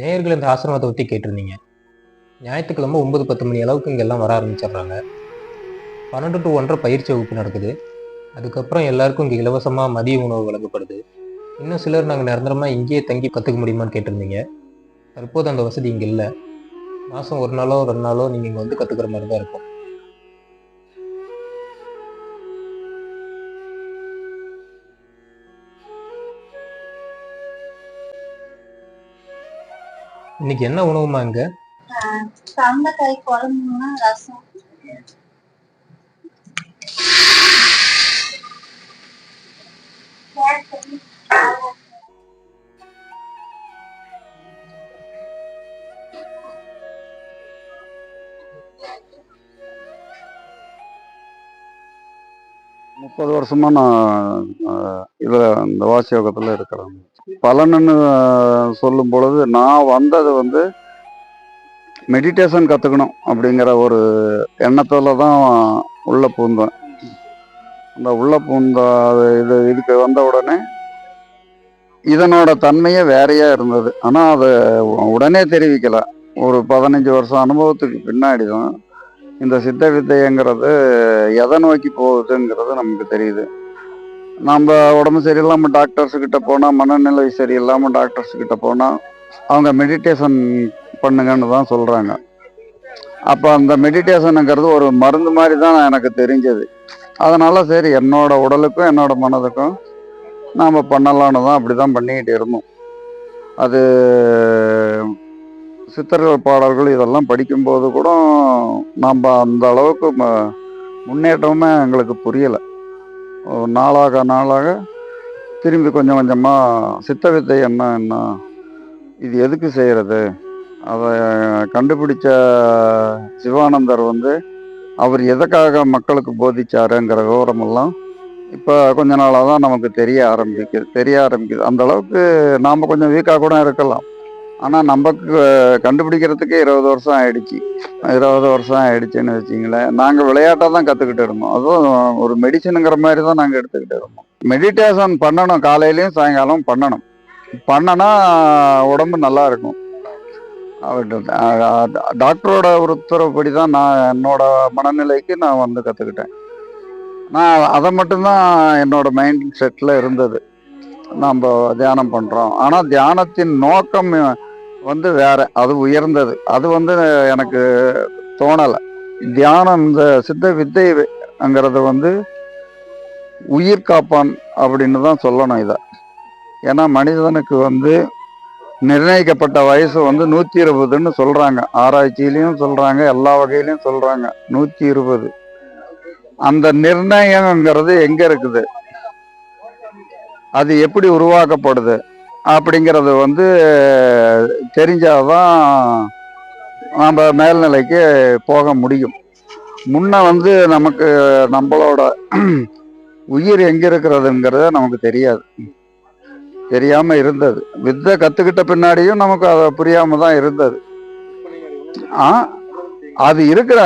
நேயர்கள் இந்த ஆசிரமத்தை பற்றி கேட்டிருந்தீங்க. ஞாயிற்றுக்கிழமை ஒன்பது பத்து மணி அளவுக்கு இங்கே எல்லாம் வர ஆரம்பிச்சிடுறாங்க. பன்னெண்டு டு ஒன்றரை பயிற்சி வகுப்பு நடக்குது. அதுக்கப்புறம் எல்லாருக்கும் இங்கே இலவசமாக மதிய உணவு வழங்கப்படுது. இன்னும் சிலர் நாங்கள் நிரந்தரமாக இங்கேயே தங்கி கற்றுக்க முடியுமான்னு கேட்டிருந்தீங்க. தற்போது அந்த வசதி இங்கே இல்லை. மாதம் ஒரு நாளோ ரெண்டு நாளோ நீங்கள் இங்கே வந்து கற்றுக்கிற மாதிரி தான் இருக்கும். இன்னைக்கு என்ன உணவுமா இங்கே? தந்தக்காய் குழம்புனா ரசம். முப்பது வருஷமா நான் இதில் இந்த வாசியோகத்தில் இருக்கிறேன். பலனுன்னு சொல்லும் பொழுது நான் வந்தது வந்து மெடிடேஷன் கற்றுக்கணும் அப்படிங்கிற ஒரு எண்ணத்தில் தான் உள்ள பூந்தேன். அந்த உள்ள பூந்த அது இது இதுக்கு வந்த உடனே இதனோட தன்மையே வேறையா இருந்தது. ஆனால் அதை உடனே தெரிவிக்கல. ஒரு பதினஞ்சு வருஷம் அனுபவத்துக்கு பின்னாடி தான் இந்த சித்த வித்தைங்கிறது எதை நோக்கி போகுதுங்கிறது நமக்கு தெரியுது. நம்ம உடம்பு சரியில்லாமல் டாக்டர்ஸ் கிட்ட போனால் மனநிலை சரியில்லாமல் டாக்டர்ஸ் கிட்ட போனால் அவங்க மெடிடேஷன் பண்ணுங்கன்னு தான் சொல்கிறாங்க அப்போ அந்த மெடிடேஷனுங்கிறது ஒரு மருந்து மாதிரி தான் எனக்கு தெரிஞ்சது. அதனால் சரி என்னோட உடலுக்கும் என்னோட மனதுக்கும் நாம் பண்ணலான்னு தான் அப்படி தான் பண்ணிக்கிட்டு இருந்தோம். அது சித்தர்கள் பாடல்கள் இதெல்லாம் படிக்கும்போது கூட நாம் அந்த அளவுக்கு ம- முன்னேற்றமே எங்களுக்கு புரியலை. நாளாக நாளாக திரும்பி கொஞ்சம் கொஞ்சமாக சித்த வித்தை என்ன என்ன இது எதுக்கு செய்கிறது அதை கண்டுபிடிச்ச சிவானந்தர் வந்து அவர் எதுக்காக மக்களுக்கு போதிச்சாருங்கிற விவரமெல்லாம் இப்போ கொஞ்ச நாளாக தான் நமக்கு தெரிய ஆரம்பிக்குது தெரிய ஆரம்பிக்குது. அந்த அளவுக்கு நாம் கொஞ்சம் வீக்காக கூட இருக்கலாம். ஆனால் நமக்கு கண்டுபிடிக்கிறதுக்கு இருபது வருஷம் ஆயிடுச்சு. இருபது வருஷம் ஆயிடுச்சுன்னு வச்சிங்களேன் நாங்கள் விளையாட்டாக தான் கற்றுக்கிட்டு இருந்தோம். அதுவும் ஒரு மெடிசனுங்கிற மாதிரி தான் நாங்கள் எடுத்துக்கிட்டு இருந்தோம். மெடிடேஷன் பண்ணணும். காலையிலையும் சாயங்காலம் பண்ணணும். பண்ணனா உடம்பு நல்லா இருக்கும். டாக்டரோட உத்தரவுப்படி தான் நான் என்னோட மனநிலைக்கு நான் வந்து கற்றுக்கிட்டேன் நான் அதை மட்டும்தான் என்னோட மைண்ட் செட்டில் இருந்தது. நம்ம தியானம் பண்ணுறோம் ஆனால் தியானத்தின் நோக்கம் வந்து வேற அது உயர்ந்தது. அது வந்து எனக்கு தோணலை. தியானம் இந்த சித்த வித்தைங்கிறது வந்து உயிர் காப்பான் அப்படின்னு தான் சொல்லணும் இதை. ஏன்னா மனிதனுக்கு வந்து நிர்ணயிக்கப்பட்ட வயசு வந்து நூற்றி இருபதுன்னு சொல்கிறாங்க ஆராய்ச்சியிலையும் சொல்கிறாங்க எல்லா வகையிலையும் சொல்கிறாங்க நூற்றி இருபது. அந்த நிர்ணயங்கிறது எங்கே இருக்குது? அது எப்படி உருவாக்கப்படுது? அப்படிங்கிறது வந்து தெரிஞ்சாதான் நம்ம மேல்நிலைக்கு போக முடியும். முன்ன வந்து நமக்கு நம்மளோட உயிர் எங்க இருக்கிறதுங்கிறத நமக்கு தெரியாது. தெரியாம இருந்தது. வித்தை கத்துக்கிட்ட பின்னாடியும் நமக்கு அதை புரியாம தான் இருந்தது. ஆ அது இருக்கிற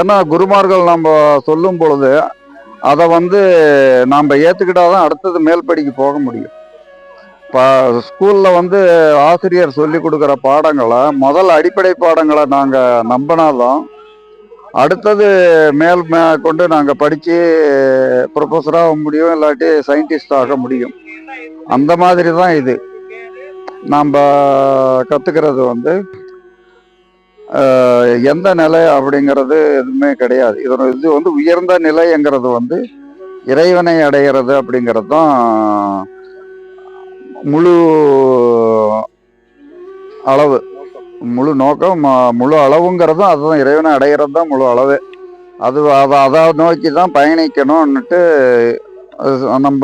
ஏன்னா குருமார்கள் நம்ம சொல்லும் பொழுது அதை வந்து நாம் ஏற்றுக்கிட்டாதான் அடுத்தது மேல்படிக்கு போக முடியும். இப்போ ஸ்கூலில் வந்து ஆசிரியர் சொல்லி கொடுக்குற பாடங்களை முதல் அடிப்படை பாடங்களை நாங்கள் நம்பினாதான் அடுத்தது மேல் மே கொண்டு நாங்கள் படித்து ப்ரொஃபஸராக முடியும் இல்லாட்டி சயின்டிஸ்ட் ஆக முடியும். அந்த மாதிரி தான் இது. நாம் கற்றுக்கிறது வந்து எந்த நிலை அப்படிங்கிறது எதுவுமே கிடையாது. இதோட இது வந்து உயர்ந்த நிலைங்கிறது வந்து இறைவனை அடைகிறது அப்படிங்கிறது தான் முழு அளவு. முழு நோக்கம் முழு அளவுங்கிறதும் அதுதான். இறைவனை அடையிறது தான் முழு அளவு. அது அதை அதை நோக்கி தான் பயணிக்கணும்னுட்டு நம்ம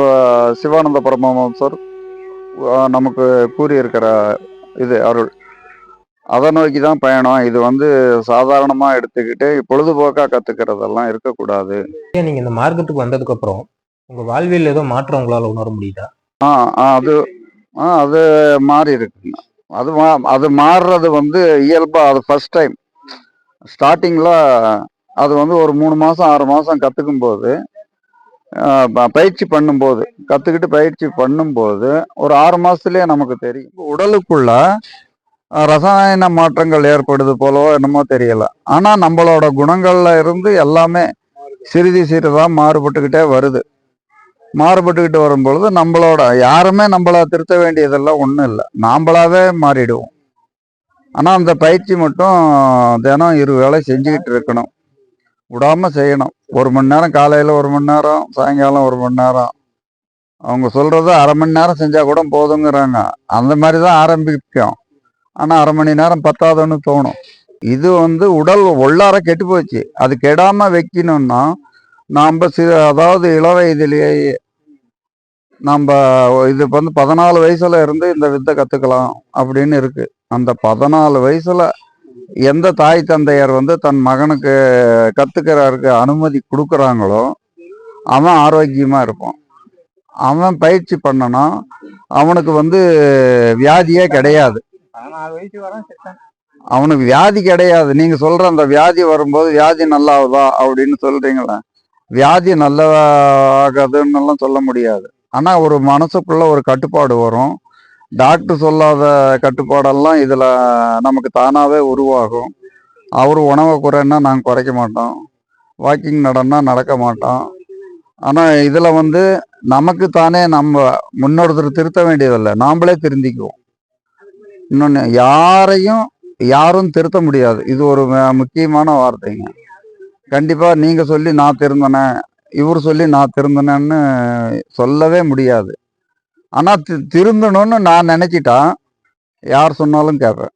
சிவானந்த பரமஹம்சர் நமக்கு கூறியிருக்கிற இது அருள். அதை நோக்கி தான் பயணம். இது வந்து சாதாரணமாக எடுத்துக்கிட்டு பொழுதுபோக்காக கற்றுக்கிறதெல்லாம் இருக்கக்கூடாது. நீங்கள் இந்த மார்க்கெட்டுக்கு வந்ததுக்கப்புறம் உங்கள் வாழ்வியல் ஏதோ மாற்றம் உங்களால் உணர முடியுதா? ஆ, அது ஆ அது மாறி இருக்குங்க அது மா அது மாறுறது வந்து இயல்பாக அது ஃபர்ஸ்ட் டைம் ஸ்டார்டிங்கில் அது வந்து ஒரு மூணு மாதம் ஆறு மாதம் கற்றுக்கும் போது பயிற்சி பண்ணும்போது கற்றுக்கிட்டு பயிற்சி பண்ணும்போது ஒரு ஆறு மாதத்துலேயே நமக்கு தெரியும். உடலுக்குள்ள ரசாயன மாற்றங்கள் ஏற்படுது போலவோ என்னமோ தெரியல. ஆனால் நம்மளோட குணங்கள்ல இருந்து எல்லாமே சிறிது சிறிதாக மாறுபட்டுக்கிட்டே வருது. மாறுபட்டுக்கிட்டு வரும்பொழுது நம்மளோட யாருமே நம்மள திருத்த வேண்டியதெல்லாம் ஒன்றும் இல்லை. நாம்பளாவே மாறிடுவோம். ஆனால் அந்த பயிற்சி மட்டும் தினம் இரு வேலை செஞ்சுக்கிட்டு இருக்கணும். விடாமல் செய்யணும். ஒரு மணி நேரம் காலையில் ஒரு மணி நேரம் சாயங்காலம் ஒரு மணி நேரம். அவங்க சொல்கிறது அரை மணி நேரம் செஞ்சால் கூட போதுங்கிறாங்க. அந்த மாதிரி தான் ஆரம்பிக்கும். ஆனால் அரை மணி நேரம் பத்தாதுன்னு தோணும். இது வந்து உடல் உள்ளார கெட்டு போச்சு. அது கெடாமல் வைக்கணும்னா நாம் சி அதாவது இள வயதிலேயே நம்ம இது வந்து பதினாலு வயசுல இருந்து இந்த வித்தை கத்துக்கலாம் அப்படின்னு இருக்கு. அந்த பதினாலு வயசுல எந்த தாய் தந்தையர் வந்து தன் மகனுக்கு கத்துக்கிறதுக்கு அனுமதி கொடுக்குறாங்களோ அவன் ஆரோக்கியமா இருப்பான். அவன் பயிற்சி பண்ணனா அவனுக்கு வந்து வியாதியே கிடையாது. அவனுக்கு வியாதி கிடையாது. நீங்க சொல்ற அந்த வியாதி வரும்போது வியாதி நல்லாவுதா அப்படின்னு சொல்றீங்களே வியாதி நல்லதாகாதுன்னு எல்லாம் சொல்ல முடியாது. ஆனால் ஒரு மனசுக்குள்ள ஒரு கட்டுப்பாடு வரும். டாக்டர் சொல்லாத கட்டுப்பாடெல்லாம் இதில் நமக்கு தானாகவே உருவாகும். அவர் உணவை குறைன்னா நாங்கள் குறைக்க மாட்டோம். வாக்கிங் நடனா நடக்க மாட்டோம். ஆனால் இதில் வந்து நமக்கு தானே நம்ம முன்னொருத்தர் திருத்த வேண்டியதில்லை. நாம்ளே திருந்திக்குவோம். இன்னொன்று யாரையும் யாரும் திருத்த முடியாது. இது ஒரு முக்கியமான வார்த்தைங்க. கண்டிப்பாக நீங்கள் சொல்லி நான் திருந்தினேன் இவர் சொல்லி நான் திருந்தினேன்னு சொல்லவே முடியாது. ஆனால் தி- திருந்தணும்னு நான் நினச்சிட்டா யார் சொன்னாலும் கேட்பேன்